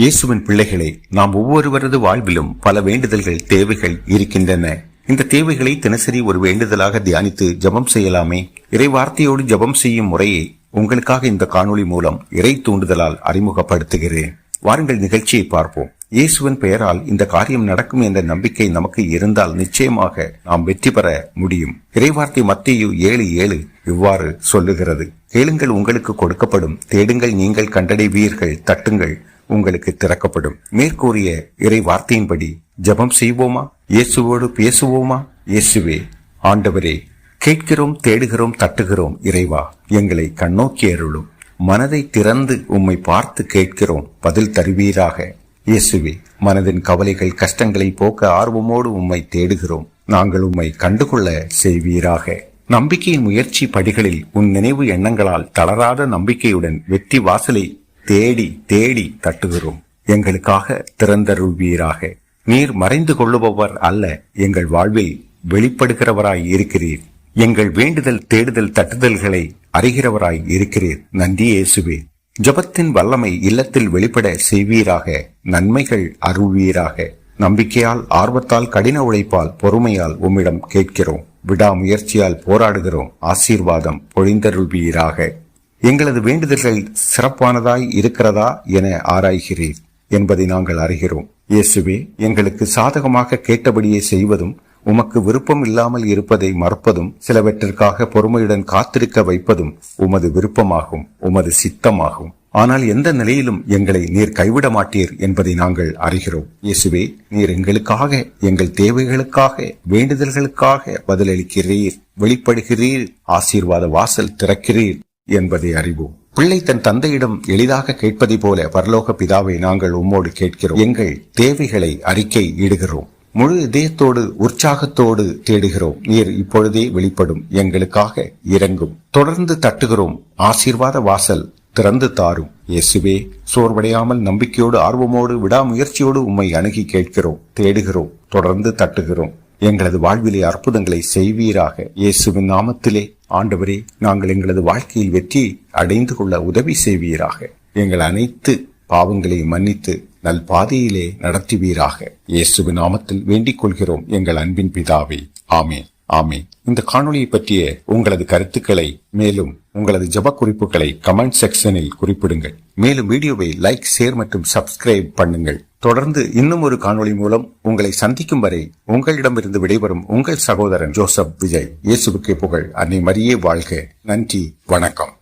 இயேசுவின் பிள்ளைகளே நாம் ஒவ்வொருவரது வாழ்விலும் பல வேண்டுதல்கள் தேவைகள் இருக்கின்றன. இந்த தேவைகளை தினசரி ஒரு வேண்டுதலாக தியானித்து ஜெபம் செய்யலாமே. இறை வார்த்தையோடு ஜெபம் செய்யும் முறையை உங்களுக்காக இந்த காணொளி மூலம் இறை தூண்டுதலால் அறிமுகப்படுத்துகிறேன். வாருங்கள் நிகழ்ச்சியை பார்ப்போம். இயேசுவின் பெயரால் இந்த காரியம் நடக்கும் என்ற நம்பிக்கை நமக்கு இருந்தால் நிச்சயமாக நாம் வெற்றி பெற முடியும். இறைவார்த்தை மத்திய ஏழு ஏழு இவ்வாறு சொல்லுகிறது. கேளுங்கள் உங்களுக்கு கொடுக்கப்படும் தேடுங்கள் நீங்கள் கண்டடைவீர்கள் தட்டுங்கள் உங்களுக்கு திறக்கப்படும். மேற்கூறிய இறை வார்த்தையின்படி ஜெபம் செய்வோமா? இயேசுவோடு பேசுவோமா? இயேசுவே ஆண்டவரே கேட்கிறோம் தேடுகிறோம் தட்டுகிறோம் இறைவா எங்களை கண்ணோக்கி அருளும். மனதை திறந்து உம்மை பார்த்து கேட்கிறோம் பதில் தருவீராக. இயேசுவே மனதின் கவலைகள் கஷ்டங்களை போக்க ஆர்வமோடு உம்மை தேடுகிறோம். நாங்கள் உம்மை கண்டுகொள்ள செய்வீராக. நம்பிக்கையின் முயற்சி படிகளில் உன் நினைவு எண்ணங்களால் தளராத நம்பிக்கையுடன் வெற்றி வாசலை தேடி தேடி தட்டுகிறோம். எங்களுக்காக திறந்தருள்வீராக. நீர் மறைந்து கொள்ளுபவர் அல்ல எங்கள் வாழ்வில் வெளிப்படுகிறவராய் இருக்கிறீர். எங்கள் வேண்டுதல் தேடுதல் தட்டுதல்களை அறிகிறவராய் இருக்கிறீர். நன்றி இயேசுவே. ஜபத்தின் வல்லமை இல்லத்தில் வெளிப்பட செய்வீராக. நன்மைகள் அருள்வீராக. நம்பிக்கையால் ஆர்வத்தால் கடின உழைப்பால் பொறுமையால் உம்மிடம் கேட்கிறோம். விடாமுயற்சியால் போராடுகிறோம். ஆசீர்வாதம் பொழிந்தருள்வீராக. எங்களது வேண்டுதல்கள் சிறப்பானதாய் இருக்கிறதா என ஆராய்கிறீர் என்பதை நாங்கள் அறிகிறோம். இயேசுவே எங்களுக்கு சாதகமாக கேட்டபடியே செய்வதும் உமக்கு விருப்பம் இல்லாமல் இருப்பதை மறப்பதும் சிலவற்றிற்காக பொறுமையுடன் காத்திருக்க வைப்பதும் உமது விருப்பமாகும் உமது சித்தமாகும். ஆனால் எந்த நிலையிலும் எங்களை நீர் கைவிட மாட்டீர் என்பதை நாங்கள் அறிகிறோம். இயேசுவே நீர் எங்களுக்காக எங்கள் தேவைகளுக்காக வேண்டுதல்களுக்காக பதிலளிக்கிறீர் வெளிப்படுகிறீர் ஆசீர்வாத வாசல் திறக்கிறீர். என்பதை அறிவோம். பிள்ளை தன் தந்தையிடம் எளிதாக கேட்பதை போல பரலோக பிதாவை நாங்கள் உம்மோடு கேட்கிறோம். எங்கள் தேவைகளை அறிக்கை இடுகிறோம். முழு இதயத்தோடு உற்சாகத்தோடு தேடுகிறோம். நீர் இப்பொழுதே வெளிப்படும். எங்களுக்காக இறங்கும். தொடர்ந்து தட்டுகிறோம். ஆசீர்வாத வாசல் திறந்து தாரும். இயேசுவே சோர்வடையாமல் நம்பிக்கையோடு ஆர்வமோடு விடாமுயற்சியோடு உம்மை அணுகி கேட்கிறோம். தேடுகிறோம். தொடர்ந்து தட்டுகிறோம். எங்களது வாழ்விலே அற்புதங்களை செய்வீராக. இயேசுவின் நாமத்திலே ஆண்டவரே நாங்கள் எங்களது வாழ்க்கையில் வெற்றி அடைந்து கொள்ள உதவி செய்வீராக. எங்கள் அனைத்து பாவங்களையும் மன்னித்து நல் பாதையிலே நடத்துவீராக. இயேசுவின் நாமத்தில் வேண்டிக் கொள்கிறோம் எங்கள் அன்பின் பிதாவே. ஆமே ஆமே இந்த காணொளியை பற்றிய உங்களது கருத்துக்களை மேலும் உங்களது ஜப குறிப்புகளை கமெண்ட் செக்ஷனில் குறிப்பிடுங்கள். மேலும் வீடியோவை லைக் ஷேர் மற்றும் சப்ஸ்கிரைப் பண்ணுங்கள். தொடர்ந்து இன்னும் ஒரு காணொளி மூலம் உங்களை சந்திக்கும் வரை உங்களிடமிருந்து விடைபெறும் உங்கள் சகோதரன் ஜோசப் விஜய். இயேசுவுக்கு புகழ். அன்னை மரியே வாழ்க. நன்றி. வணக்கம்.